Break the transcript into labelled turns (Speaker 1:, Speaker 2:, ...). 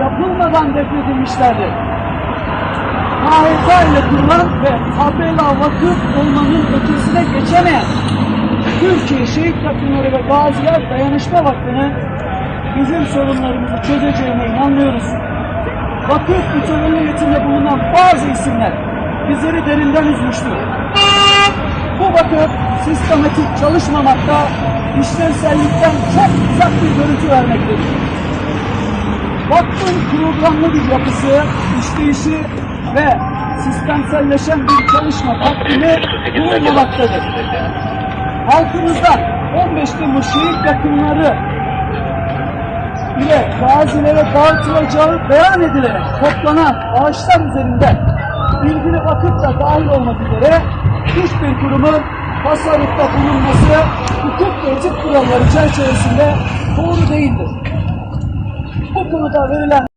Speaker 1: Yapılmadan defnedilmişlerdir. KHK ile kurulan ve tabela vakıf olmanın ötesine geçemeyen Türkiye Şehit Takımları ve Gaziler Dayanışma Vakfı'nın bizim sorunlarımızı çözeceğine inanmıyoruz. Vakıf müteveliyetinde bulunan bazı isimler bizleri derinden üzmüştür. Bu vakıf sistematik çalışmamakta, işlevsellikten çok uzak bir görüntü vermektedir. Vakfın programlı bir yapısı, işleyişi ve sistemselleşen bir çalışma takvimi bulunmamaktadır. Halkımızdan 15 Temmuz şehit yakınları ile gazilere dağıtılacağı beyan edilerek toplanan ağaçlar üzerinde ilgili vakıf da dahil olmak üzere hiçbir kurumun tasarrufta bulunması hukuk ve etik kuralları çerçevesinde doğru değildir. 我们到这边来。